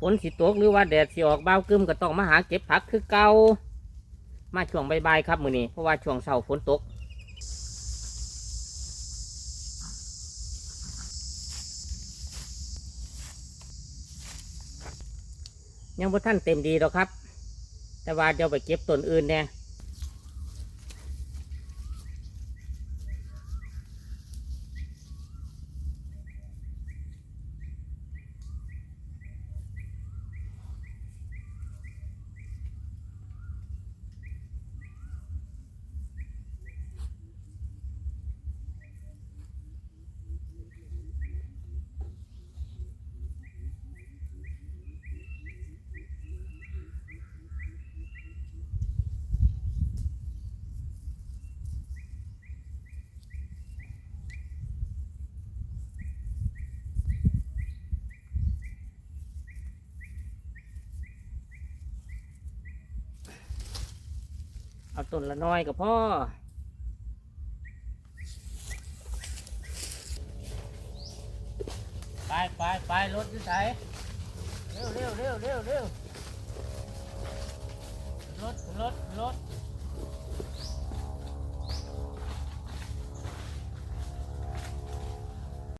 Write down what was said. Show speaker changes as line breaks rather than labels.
ฝนสิตกหรือว่าแดดสิออกเบ้ากึมก็ต้องมาหาเก็บผักคือเก่ามาช่วงบ่ายๆครับมื้อนี้เพราะว่าช่วงเช้าฝนตกยังบ่ท่านเต็มดีหรอกครับ แต่ว่าเดี๋ยวไปเก็บต้นอื่นเนี่ย เอาต้นละน้อยกับพ่อไปไปไปรถที่ไหนเร็วเร็วเร็วเร็วเร็วรถรถรถ